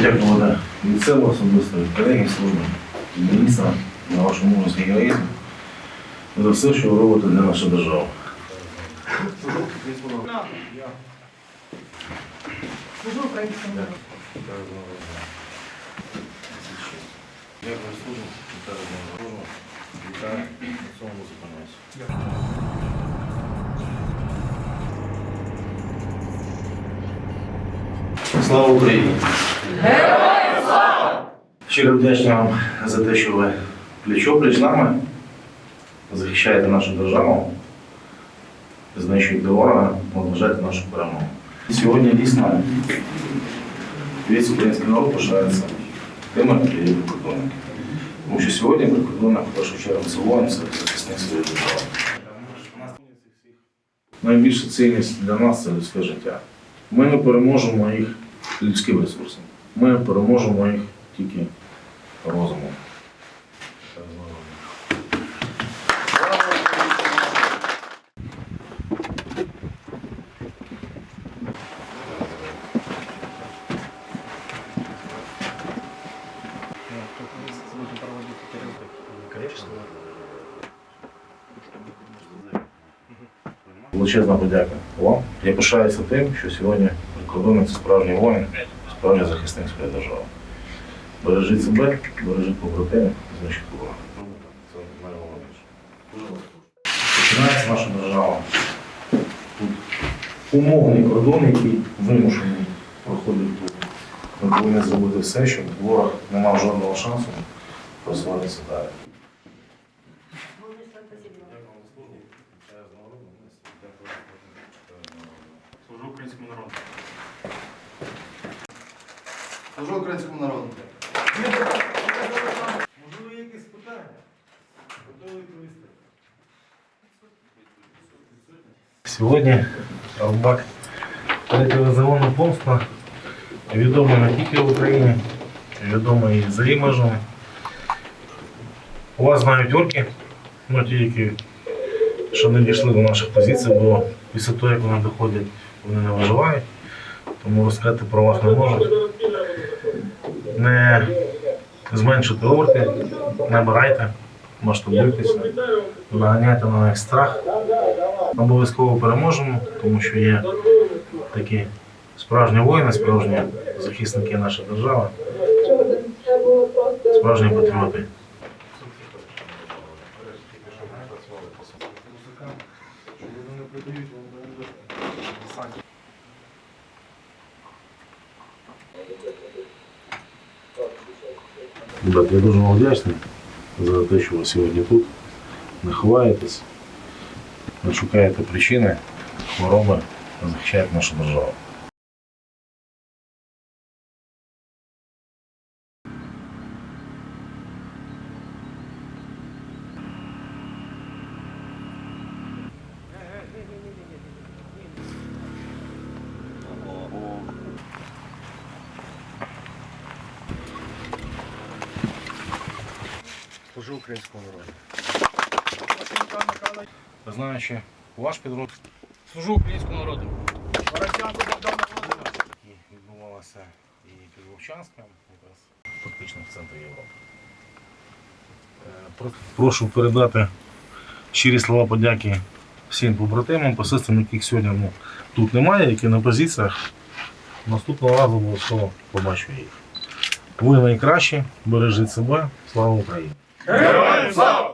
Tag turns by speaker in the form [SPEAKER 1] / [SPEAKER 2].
[SPEAKER 1] подякувати від себе особисто, від колеги служби, від міністра на вашу мужність і героїзм за все, що ви робите для нашої держави.
[SPEAKER 2] Служу українському народу.
[SPEAKER 1] Дякую службу, вітаю з нагороду, вітаю, на цьому зупиняюся. Слава Україні! Героям слава! Щиро вдячний вам за те, що ви плечо-плеч нами захищаєте нашу державу, знищуєте ворога, наближаєте нашу перемогу. Сьогодні дійсно весь український народ пишається тими, які прикордонники. Тому що сьогодні прикордонник, в першу чергу, це це захисник своєї держави. Найбільша цінність для нас це людське життя. Ми не переможемо їх людським ресурсом. Ми переможемо їх тільки розумом. Величезна подяка вам. Я пишаюся тим, що сьогодні прикордонник це справжній справжній захисник своєї держави. Бережіть себе, бережіть побратимів, знищіть ворога. Це найголовніше. Починається наша держава. Тут умовний кордон, який вимушений проходить тут. Ми повинні зробити все, щоб ворог не мав жодного шансу просуватися далі.
[SPEAKER 3] Служу українському народу.
[SPEAKER 4] Служу українському народу.
[SPEAKER 1] Можливо, є якісь питання? Готовий відповісти. Сьогодні Рубак третього загону помста відомий не тільки в Україні, відомий і за її межами. У вас знають орки, ну ті, які ще не дійшли до наших позицій, бо після того, як вони доходять, вони не виживають. Тому розказати про вас не можуть. Не зменшуйте орки, набирайте, масштабуйтеся, наганяйте на них страх. Обов'язково переможемо, тому що є такі справжні воїни, справжні захисники нашої держави, справжні патріоти. Ребята, я дуже вам вдячний за те, що ви сьогодні тут. Не ховаєтесь, не шукаєте причини, хвороби, захищаєте нашу державу.
[SPEAKER 3] Служу українському народу.
[SPEAKER 1] Знаючи ваш підрозділ,
[SPEAKER 3] Служу українському народу.
[SPEAKER 1] які відбувалися і під Вовчанськом, якраз фактично в центрі Європи. Е, Прошу передати щирі слова подяки всім побратимам, посестам, яких сьогодні ну, тут немає, які на позиціях. Наступного разу обов'язково побачу їх. Ви найкращі, бережіть себе, слава Україні!
[SPEAKER 2] Himself!